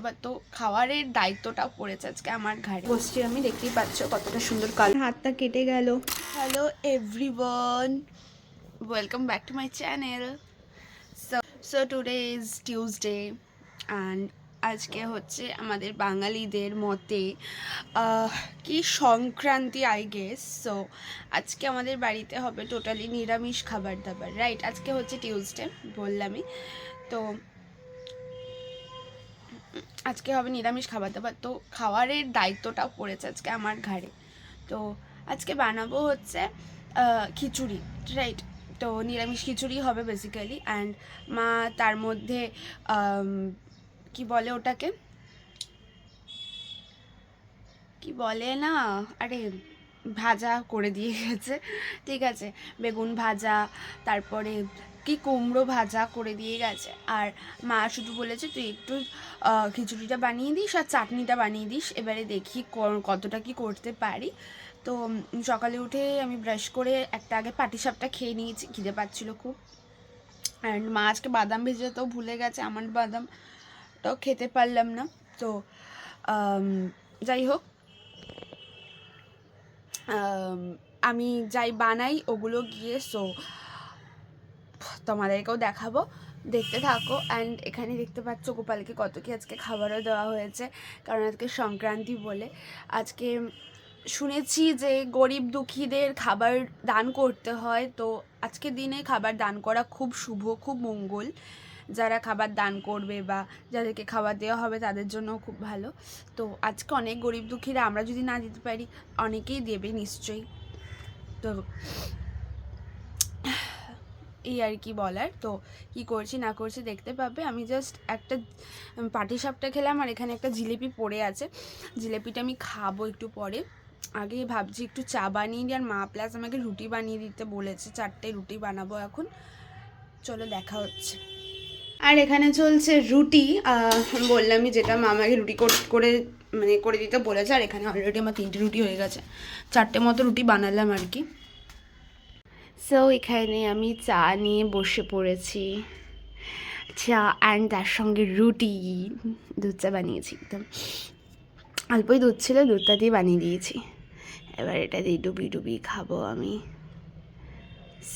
দাবার তো খাওয়ারের দায়িত্বটাও পড়েছে আজকে আমার ঘাড়ে। বসছি আমি দেখতেই পাচ্ছ কতটা সুন্দর কাল। হাতটা কেটে গেল। Hello everyone welcome back to my channel so so today is Tuesday and আজকে হচ্ছে আমাদের বাঙালিদের মতে কি সংক্রান্তি আই গেস সো আজকে আমাদের বাড়িতে হবে টোটালি নিরামিষ খাবার দাবার রাইট আজকে হচ্ছে টিউসডে বললামই। তো আজকে হবে নিরামিষ খাবার দাবার। তো খাওয়ারের দায়িত্বটাও পড়েছে আজকে আমার ঘাড়ে। তো আজকে বানাবো হচ্ছে খিচুড়ি রাইট তো নিরামিষ খিচুড়ি হবে বেসিক্যালি অ্যান্ড মা তার মধ্যে কি বলে ওটাকে? কি বলে না? আরে, ভাজা করে দিয়ে গেছে। ঠিক আছে, বেগুন ভাজা, তারপরে কি কুমড়ো ভাজা করে দিয়ে গেছে। আর মা শুধু বলেছে, তুই একটু খিচুড়িটা বানিয়ে দিস আর চাটনিটা বানিয়ে দিস। এবারে দেখি কতটা কি করতে পারি। তো সকালে উঠে আমি ব্রাশ করে একটা আগে পাটিসাপটা খেয়ে নিয়েছি, খিদে পাচ্ছিলো খুব। অ্যান্ড মা আজকে বাদাম ভেজে তো ভুলে গেছে, আমার বাদামটাও খেতে পারলাম না। তো যাই হোক। আমি যাই বানাই, ওগুলো গিয়ে সো তোমাদেরকেও দেখাবো। দেখতে থাকো। অ্যান্ড এখানে দেখতে পাচ্ছ গোপালকে কত কি আজকে খাবারও দেওয়া হয়েছে, কারণ আজকে সংক্রান্তি বলে। আজকে শুনেছি যে গরিব দুঃখীদের খাবার দান করতে হয়, তো আজকের দিনে খাবার দান করা খুব শুভ, খুব মঙ্গল। যারা খাবার দান করবে বা যাদেরকে খাবার দেওয়া হবে তাদের জন্য খুব ভালো। তো আজকে অনেক গরিব দুঃখীরা আমরা যদি না দিতে পারি, অনেকেই দেবে নিশ্চয়ই। তো এই আর কি বলার। তো কি করছি না করছি দেখতে পাবে। আমি জাস্ট একটা পাটিসাপটা খেলাম আর এখানে একটা জিলিপি পড়ে আছে। জিলিপিটা আমি খাব একটু পরে। আগে ভাবছি একটু চা বানিয়ে দিই আর মা প্লাস আমাকে রুটি বানিয়ে দিতে বলেছে। চারটে রুটি বানাবো এখন। চলো দেখা হচ্ছে। আর এখানে চলছে রুটি। বললামই যেটা মা আমাকে রুটি করে মানে করে দিতে বলেছে। আর এখানে অলরেডি আমার তিনটে রুটি হয়ে গেছে। চারটে মতো রুটি বানালাম আর কি। সো এখানে আমি চা নিয়ে বসে পড়েছি। চা অ্যান্ড তার সঙ্গে রুটি দুধ চা বানিয়েছি একদম। অল্পই দুধ ছিল দুধটা দিয়ে বানিয়ে দিয়েছি। এবার এটা দিয়ে ডুবি ডুবি খাব আমি।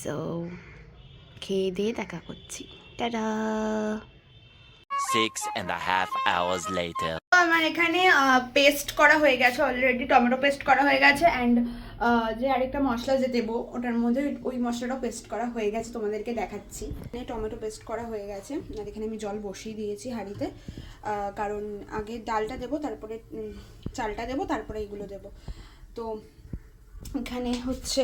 সো খেয়ে দিয়ে দেখা করছি। Tata Six and a half hours later. আমার এখানে পেস্ট করা হয়ে গেছে অলরেডি টমেটো পেস্ট করা হয়ে গেছে অ্যান্ড যে আরেকটা মশলা যে দেবো, ওটার মধ্যে ওই মশলাটাও পেস্ট করা হয়ে গেছে, তোমাদেরকে দেখাচ্ছি। টমেটো পেস্ট করা হয়ে গেছে। আর এখানে আমি জল বসিয়ে দিয়েছি হাঁড়িতে। কারণ আগে ডালটা দেবো, তারপরে চালটা দেবো, তারপরে এগুলো দেবো। তো এখানে হচ্ছে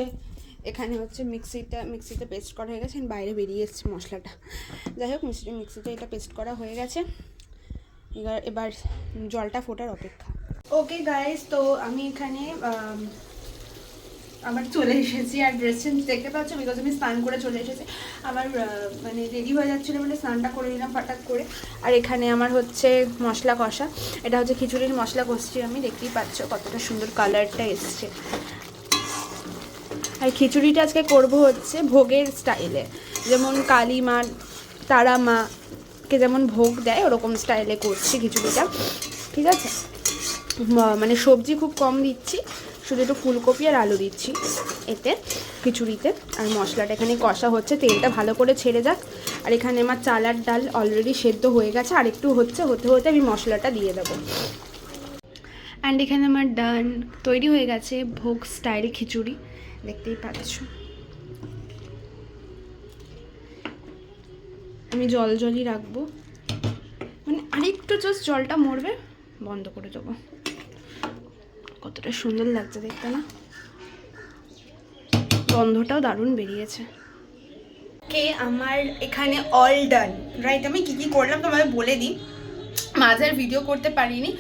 এখানে হচ্ছে মিক্সিটা, মিক্সিতে পেস্ট করা হয়ে গেছে। বাইরে বেরিয়ে এসছে মশলাটা। যাই হোক, মিক্সি, মিক্সিতে এটা পেস্ট করা হয়ে গেছে। এবার এবার জলটা ফোটার অপেক্ষা। ওকে গাইস তো আমি এখানে আম, আবার চলে এসেছি আর ড্রেস চেঞ্জ দেখতে পাচ্ছ বিকজ আমি স্নান করে চলে এসেছি। আমার মানে রেডি হয়ে যাচ্ছিল বলে স্নানটা করে নিলাম হঠাৎ করে। আর এখানে আমার হচ্ছে মশলা কষা। এটা হচ্ছে খিচুড়ির মশলা কষছি আমি দেখতেই পাচ্ছ কতটা সুন্দর কালারটা এসছে। আর খিচুড়িটা আজকে করব হচ্ছে ভোগের স্টাইলে যেমন কালী মা তারা মাকে যেমন ভোগ দেয় ওরকম স্টাইলে করছি খিচুড়িটা। ঠিক আছে? মানে সবজি খুব কম দিচ্ছি। শুধু একটু ফুলকপি আর আলু দিচ্ছি এতে, খিচুড়িতে। আর মশলাটা এখানে কষা হচ্ছে, তেলটা ভালো করে ছেড়ে যাক। আর এখানে আমার চালার ডাল অলরেডি সেদ্ধ হয়ে গেছে, আর একটু হচ্ছে, হতে হতে আমি মশলাটা দিয়ে দেবো। অ্যান্ড এখানে আমার ডান তৈরি হয়ে গেছে, ভোগ স্টাইল খিচুড়ি। দেখতেই পাচ্ছ। আমি জল জলই রাখব। মানে আরেকটু জাস্ট জলটা মরবে, বন্ধ করে দেবো। কতটা সুন্দর লাগছে দেখতে না? গন্ধটাও দারুণ বেরিয়েছে। কে আমার এখানে অল ডান রাইট আমি কি কি করলাম তোমাদের বলে দিই। মাঝে আর ভিডিও করতে পারিনি।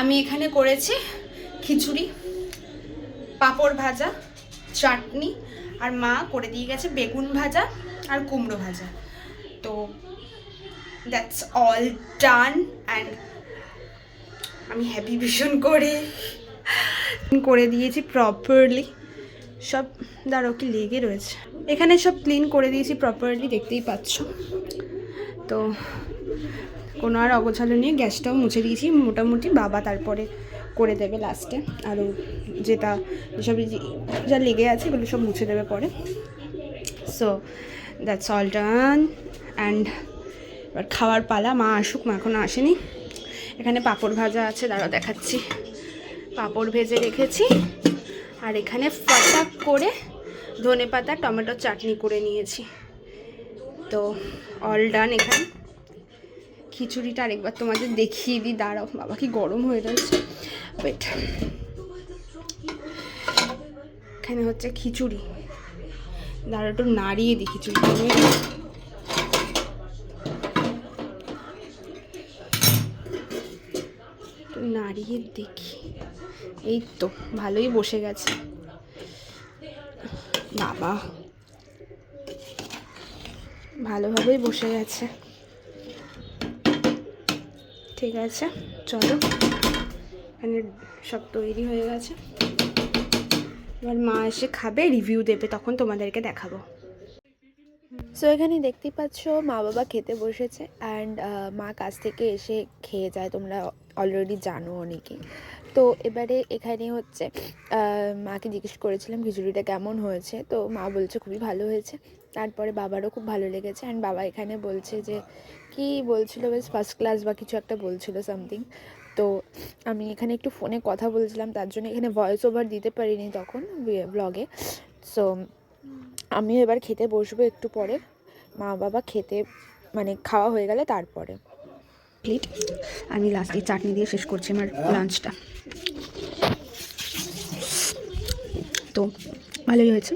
আমি এখানে করেছি খিচুড়ি, পাঁপড় ভাজা, চাটনি, আর মা করে দিয়ে গেছে বেগুন ভাজা আর কুমড়ো ভাজা। তো দ্যাটস অল ডান অ্যান্ড আমি হ্যাপি ভীষণ করে করে দিয়েছি প্রপারলি সব, দাঁড়াও কি লেগে রয়েছে। এখানে সব ক্লিন করে দিয়েছি প্রপারলি দেখতেই পাচ্ছ। তো, কোনো আর অগোছালো নিয়ে গ্যাসটাও মুছে দিয়েছি, মোটামুটি বাবা তারপরে করে দেবে লাস্টে আরও যেটা, যেসব যা লেগে আছে, এগুলো সব মুছে দেবে পরে। So that's all done and এবার খাওয়ার পালা, মা আসুক, মা এখনও আসেনি। এখানে পাঁপড় ভাজা আছে, দাঁড়াও দেখাচ্ছি। পাঁপড় ভেজে রেখেছি। আর এখানে ফটাক করে ধনে পাতা, টমেটো চাটনি করে নিয়েছি। তো অল ডান এখানে। খিচুড়িটা আরেকবার তোমাদের দেখিয়ে দিই। দাঁড়াও, বাবা কি গরম হয়ে রয়েছে। ওয়েট এখানে হচ্ছে খিচুড়ি। দাঁড়া একটু নাড়িয়ে দিই খিচুড়িটা। একটু নাড়িয়ে দেখি। এই তো, ভালোই বসে গেছে। বাবা। ভালোভাবেই বসে গেছে। ঠিক আছে, চলো। এখানে সব তৈরি হয়ে গেছে। এবার মা এসে খাবে রিভিউ দেবে, তখন তোমাদেরকে দেখাবো। সো এখানে দেখতেই পাচ্ছ মা বাবা খেতে বসেছে অ্যান্ড মা কাছ থেকে এসে খেয়ে যায়। তোমরা অলরেডি জানো অনেকে। তো এবারে এখানে হচ্ছে মাকে জিজ্ঞেস করেছিলাম খিচুড়িটা কেমন হয়েছে। তো মা বলছে খুবই ভালো হয়েছে। তারপরে বাবারও খুব ভালো লেগেছে অ্যান্ড বাবা এখানে বলছে যে, কি বলছিল? বেশ ফার্স্ট ক্লাস বা কিছু একটা বলছিল সামথিং তো আমি এখানে একটু ফোনে কথা বলছিলাম, তার জন্য এখানে ভয়েস ওভার দিতে পারিনি তখন ব্লগে সো আমিও এবার খেতে বসবো একটু পরে। মা বাবা খেতে মানে খাওয়া হয়ে গেলে তারপরে। প্লিট আমি লাস্টে চাটনি দিয়ে শেষ করছি আমার লাঞ্চটা তো, ভালোই হয়েছে।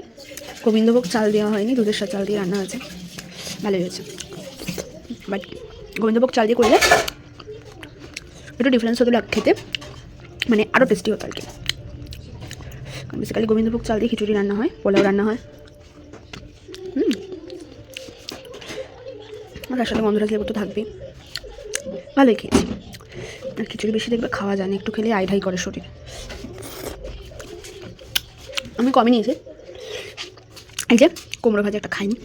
গোবিন্দভোগ চাল দেওয়া হয়নি, দুধের সাথে চাল দিয়ে রান্না হয়েছে। ভালোই হয়েছে। বাট গোবিন্দভোগ চাল দিয়ে করলে একটু ডিফারেন্স হতো লাগ খেতে। মানে আরও টেস্টি হতো আর কি। বেসিক্যালি গোবিন্দভোগ চাল দিয়ে খিচুড়ি রান্না হয়, পোলাও রান্না হয় হুম আর তার সাথে গন্ধরাজ লেবু তো থাকবেই। ভালোই খেয়েছি। আর খিচুড়ি বেশি দেখবে খাওয়া যায় না, একটু খেলে আইঢাই করে শরীর। আমি কমই নিয়েছি। এই যে কুমড়ো ভাজা একটা খাইনি।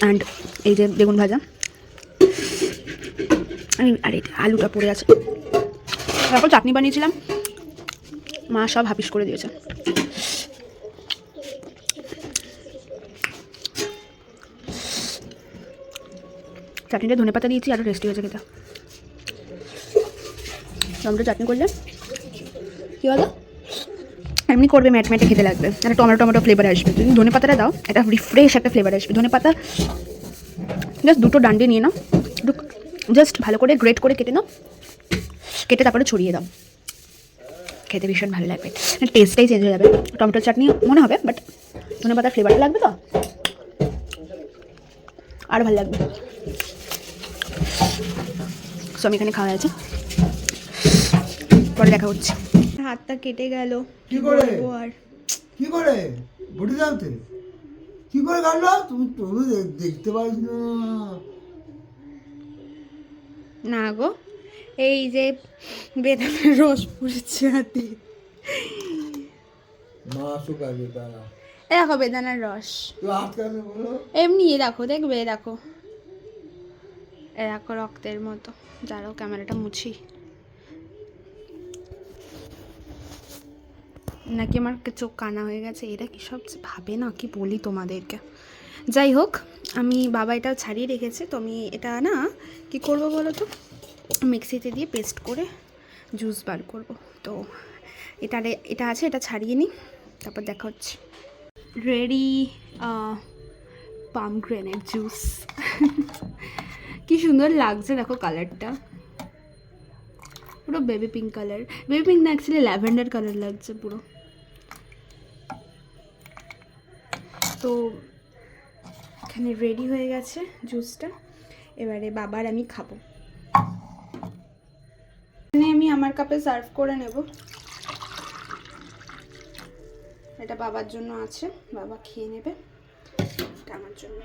অ্যান্ড এই যে বেগুন ভাজা। আর এই আলুটা পড়ে আছে। তারপর চাটনি বানিয়েছিলাম। মা সব হাপিস করে দিয়েছে। চাটনিটা ধনে পাতা দিয়েছি আরও টেস্টি হয়েছে খেতে। টমেটো চাটনি করলে কী বলো? এমনি করবে, ম্যাট ম্যাটে খেতে লাগবে। একটা টমেটো টমেটো ফ্লেভার আসবে। যদি ধনে পাতাটা দাও একটা রিফ্রেশ একটা ফ্লেভার আসবে। ধনে পাতা জাস্ট দুটো ডান্ডে নিয়ে নাও একটু জাস্ট ভালো করে গ্রেট করে কেটে নাও, কেটে তারপরে ছড়িয়ে দাও। খেতে ভীষণ ভালো লাগবে। টেস্টটাই চেঞ্জ হয়ে যাবে। টমেটো চাটনি মনে হবে বাট ধনে পাতার ফ্লেভারটা লাগবে তো? আর ভালো লাগবে। সো আমি এখানে খাওয়া আছে। পরে দেখা হচ্ছে। হাতটা কেটে গেল। কি করে? আর? কি করে? বডি জানতে? কি করে কাটলো তুমি তুমি দেখতে পাচ্ছ না। না গো এই যে বেদানার রস পড়েছে হাতে। মা শুকাবে দাঁড়া এ দেখো বেদানার রস। এমনি দেখো দেখবে এ দেখো এ রক্তের মতো। দাঁড়াও, ক্যামেরাটা মুছি। নাকি আমার চোখ কানা হয়ে গেছে? এরা কি সব ভাবে না? কি বলি তোমাদেরকে? যাই হোক, আমি বাবা এটা ছাড়িয়ে রেখেছে। তো আমি এটা না, কি করব বলো তো? মিক্সিতে দিয়ে পেস্ট করে জুস বার করব। তো এটা এটা আছে, এটা ছাড়িয়ে নিই। তারপর দেখা হচ্ছে। রেডি পাম গ্রেনেড জুস কি সুন্দর লাগছে দেখো কালারটা পুরো baby pink colour baby pink না অ্যাকচুয়ালি ল্যাভেন্ডার কালার লাগছে পুরো। তো এখানে রেডি হয়ে গেছে জুসটা এবারে বাবার আমি খাব। এখানে আমি আমার কাপে সার্ভ করে নেব। এটা বাবার জন্য আছে, বাবা খেয়ে নেবে। এটা আমার জন্য।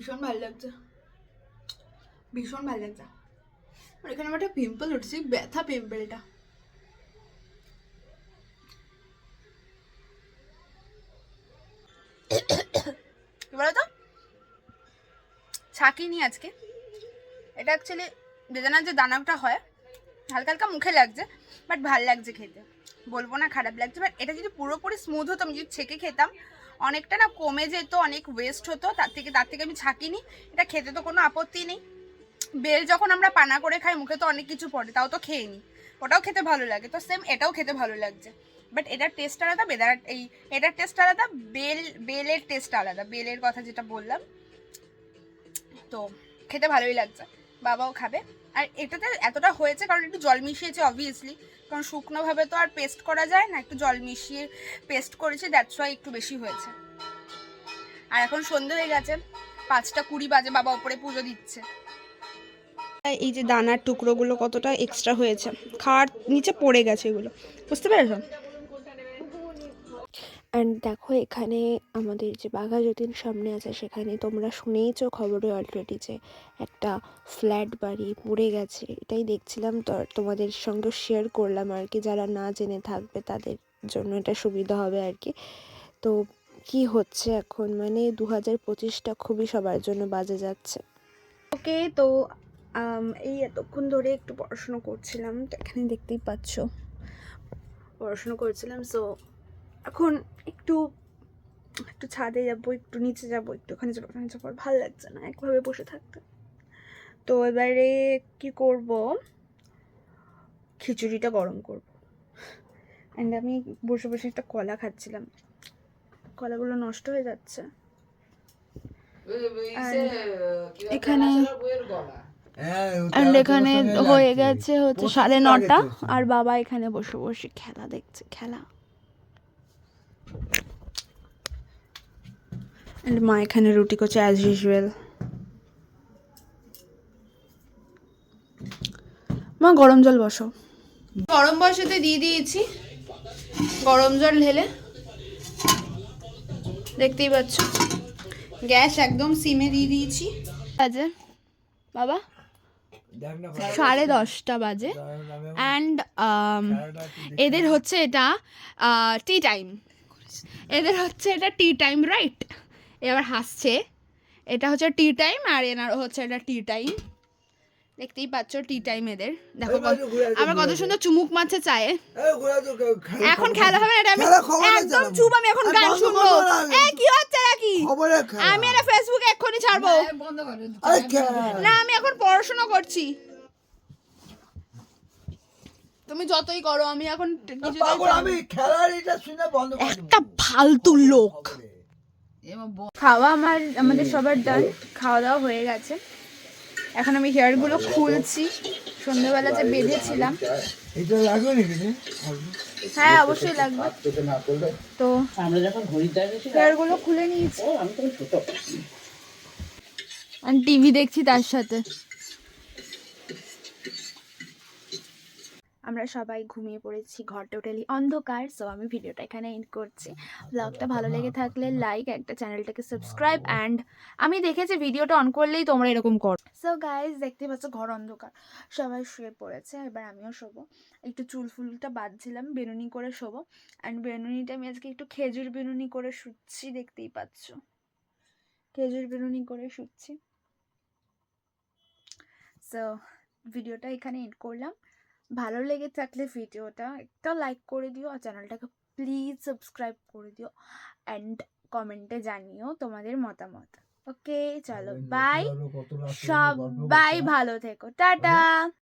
ভীষণ ভালো লাগছে। ভীষণ ভালো লাগছে। এখানে আমার একটা পিম্পল উঠছে, ব্যথা পিম্পলটা কি বলতো? ছাকিনি আজকে। এটা অ্যাকচুয়ালি বেদানার যে দানাটা হয়, হালকা হালকা মুখে লাগছে বাট ভালো লাগছে খেতে। বলব না খারাপ লাগছে বাট এটা যদি পুরোপুরি স্মুথ হতো, আমি যদি ছেঁকে খেতাম অনেকটা না কমে যেত, অনেক ওয়েস্ট হতো, তার থেকে তার থেকে আমি ছাকিনি এটা খেতে তো কোনো আপত্তি নেই। বেল যখন আমরা পানা করে খাই, মুখে তো অনেক কিছু পড়ে, তাও তো খেয়ে নিই ওটাও খেতে ভালো লাগে। তো সেম এটাও খেতে ভালো লাগছে। বাট এটার টেস্ট আলাদা, বেদার, এই, এটার টেস্ট আলাদা, বেল, বেলের টেস্ট আলাদা, বেলের কথা যেটা বললাম। তো, খেতে ভালোই লাগছে। বাবাও খাবে। আর এটাতে এতটা হয়েছে কারণ একটু জল মিশিয়েছে অবভিয়াসলি কারণ শুকনোভাবে তো আর পেস্ট করা যায় না, একটু জল মিশিয়ে পেস্ট করেছে দ্যাটস ওয়াই একটু বেশি হয়েছে। আর এখন সন্ধে হয়ে গেছে, পাঁচটা কুড়ি বাজে বাবা ওপরে পুজো দিচ্ছে। এই যে দানার টুকরোগুলো কতটা এক্সট্রা হয়েছে, খাওয়ার নিচে পড়ে গেছে এগুলো। বুঝতে পেরেছ? অ্যান্ড দেখো, এখানে আমাদের যে বাঘা যতীন সামনে আছে, সেখানে তোমরা শুনেইছো খবরে অলরেডি যে একটা ফ্ল্যাট বাড়ি পড়ে গেছে। এটাই দেখছিলাম, তো তোমাদের সঙ্গে শেয়ার করলাম আর কি। যারা না জেনে থাকবে, তাদের জন্য এটা সুবিধা হবে আর কি। তো কি হচ্ছে এখন? মানে দু হাজার পঁচিশটা খুবই সবার জন্য বাজে যাচ্ছে। ওকে তো এই এতক্ষণ ধরে একটু পড়াশুনো করছিলাম, তো এখানে দেখতেই পাচ্ছ। পড়াশুনো করছিলাম সো এখন একটু একটু ছাদে যাব একটু নিচে যাব একটুখানি যাব ওখানে যাব ভালো লাগছে না একভাবে বসে থাকতে। তো এবারে কি করব? খিচুড়িটা গরম করব। অ্যান্ড আমি বসে বসে একটা কলা খাচ্ছিলাম। কলাগুলো নষ্ট হয়ে যাচ্ছে। এখানে হ্যাঁ অ্যান্ড এখানে হয়ে গেছে হচ্ছে সাড়ে নটা। আর বাবা এখানে বসে বসে খেলা দেখছে খেলা। মা এখানে রুটি করছে অ্যাজ ইউজুয়াল মা গরম জল বসো গরম বসাতে দিয়ে দিয়েছি। গরম জল ঢেলে। দেখতেই পাচ্ছ। গ্যাস একদম সিমে দিয়ে দিয়েছি। বাজে। বাবা সাড়ে দশটা বাজে। অ্যান্ড এদের হচ্ছে এটা টি টাইম এদের হচ্ছে এটা টি টাইম রাইট এবার হাসছে। এটা হচ্ছে টি টাইম আর এনার হচ্ছে এটা টি টাইম দেখতেই পাচ্ছ টি টাইম এদের। দেখো এই আমার কত সুন্দর চুমুক মারছে চায়ে। এই এখন খেলা। হবে না এটা আমি একদম চুপ আমি এখন গান শুনব। করো না। এ কি হচ্ছে নাকি? খবরে আমি এটা ফেসবুকে এক্ষুনি ছাড়বো। না আমি এখন পড়াশোনা করছি। তুমি যতই করো আমি এখন আমি খেলার এটা শুনে বন্ধ করে একটা ফালতু লোক। খাওয়া আমার আমাদের সবার ডান খাওয়া দাওয়া হয়ে গেছে। এখন আমি হেয়ারগুলো খুলছি সন্ধ্যেবেলা যে বেঁধেছিলাম। এটা লাগবে নাকি হ্যাঁ অবশ্যই লাগবে। তো হেয়ারগুলো খুলে নিয়েছি। আর টিভি দেখছি তার সাথে। আমরা সবাই ঘুমিয়ে পড়েছি ঘর টোটালি অন্ধকার সো আমি ভিডিওটা এখানে এন্ড করছি। ব্লগটা ভালো লেগে থাকলে লাইক একটা চ্যানেলটাকে সাবস্ক্রাইব অ্যান্ড আমি দেখেছি ভিডিওটা অন করলেই তোমরা এরকম করো। সো গাইজ দেখতে পাচ্ছ ঘর অন্ধকার। সবাই শুয়ে পড়েছে এবার আমিও শোবো। একটু চুল ফুলটা বাঁধছিলাম বেনুনি করে শোবো। অ্যান্ড বেনুনিটা আমি আজকে একটু খেজুর বেনুনি করে শুচ্ছি দেখতেই পাচ্ছ। খেজুর বেনুনি করে শুচ্ছি। সো ভিডিওটা এখানে এন্ড করলাম। ভালো লেগে থাকলে ভিডিওটা একটা লাইক করে দিও আর চ্যানেলটাকে প্লিজ সাবস্ক্রাইব করে দিও অ্যান্ড কমেন্টে জানিও তোমাদের মতামত। ওকে চলো বাই সব বাই সবাই ভালো থেকো টাটা।